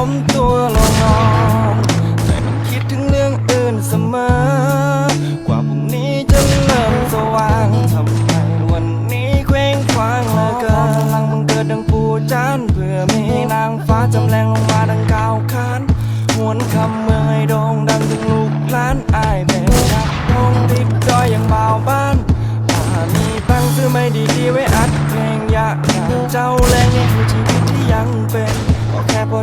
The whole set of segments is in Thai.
come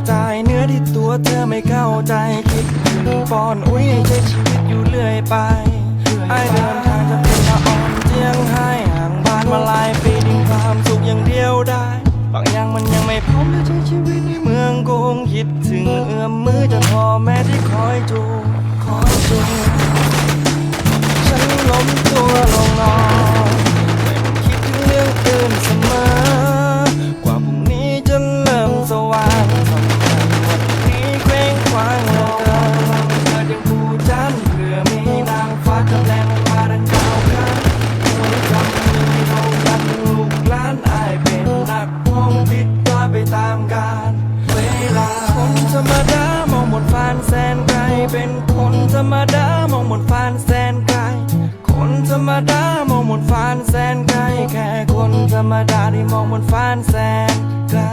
ใจ เนื้อที่ตัวเธอไม่เข้าใจคิดถึงปอนอุ้ยใช้ชีวิตอยู่เรื่อยไปไอเดินทางจะเป็นละอ่อนเจียงให้ห่างบ้านมาลายปีดิ้งความสุขอย่างเดียวได้บางอย่างมันยังไม่พร้อมจะใช้ชีวิตในเมืองโกงคิดถึงเอื้อมมือจะพอแม่ที่คอยจูคอยจูฉันล้มตัวลงนอน เป็นคนธรรมดามองหมดฟานแสนไกล คนธรรมดามองหมดฟานแสนไกล แค่คนธรรมดาที่มองหมดฟานแสนไกล